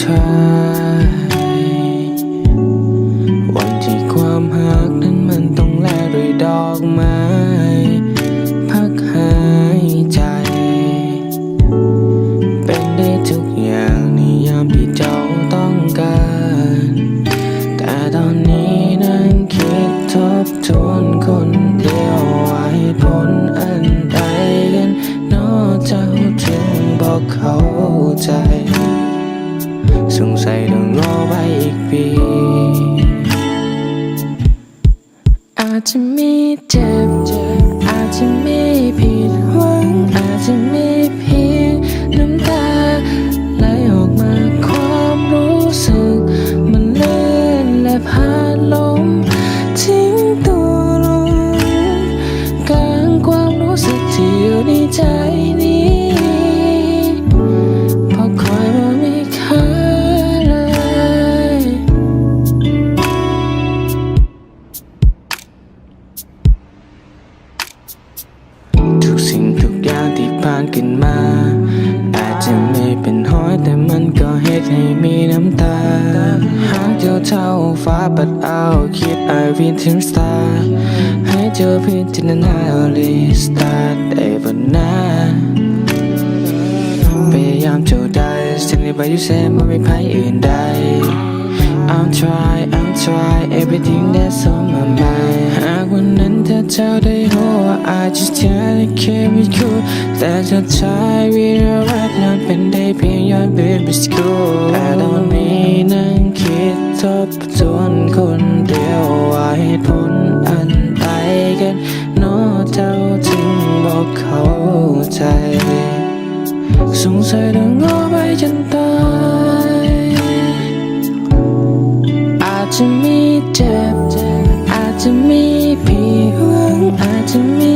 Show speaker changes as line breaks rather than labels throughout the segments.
try วันที่ความหักนั้นมันต้องแลด้วยดอกไม้ พักหายใจ เป็นได้ทุกอย่างในยามที่เจ้าต้องการ แต่ตอนนี้นั่งคิดทบทวนคนเดียวว่าเหตุผลอันใดกันนอเจ้าถึงบอกเข้าใจ สงสัยต้องรอไปอีกปี อาจจะมีเจ็บอาจจะมีผิดหวัง อาจจะมีเพียงน้ำตาไหลออกมาความรู้สึก มันเลื่อนและผ่านลมานขึ้นมา อาจจะไม่เป็นห้อยแต่มันก็เหตุให้มีน้ำตา หากเจ้าเท่าฟ้าปัดเอาคิดไอวินถึงสตาร์ให้เจอพิจารณาอลีสตาร์ได้บนหน้าพยายามเท่าใดสิ่งที่ไปยู่แสนว่ไม่ใครอื่นใด I'm try I'm try everything that's on my mind หากวันนั้นเธอเจ้าได้รู้ว่า I just can't care with you แต่จะใช้วิธีรักนั้นเป็นได้เพียงย้อน baby school แต่ตอนนี้นั่งคิดทบทวนคนเดียวว่าเหตุผลอันใดกันเนอเจ้าถึงบอกเข้าใจ สงสัยต้องรอไปจนตาย จจะมีเจ็บอาจจะมีผิดหวังอาจจะมี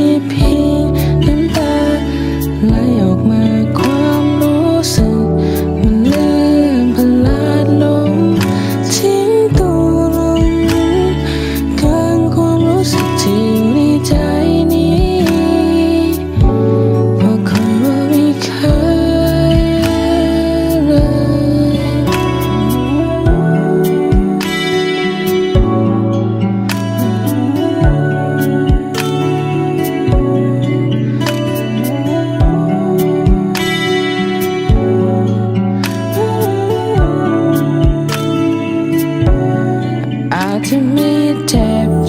to meet.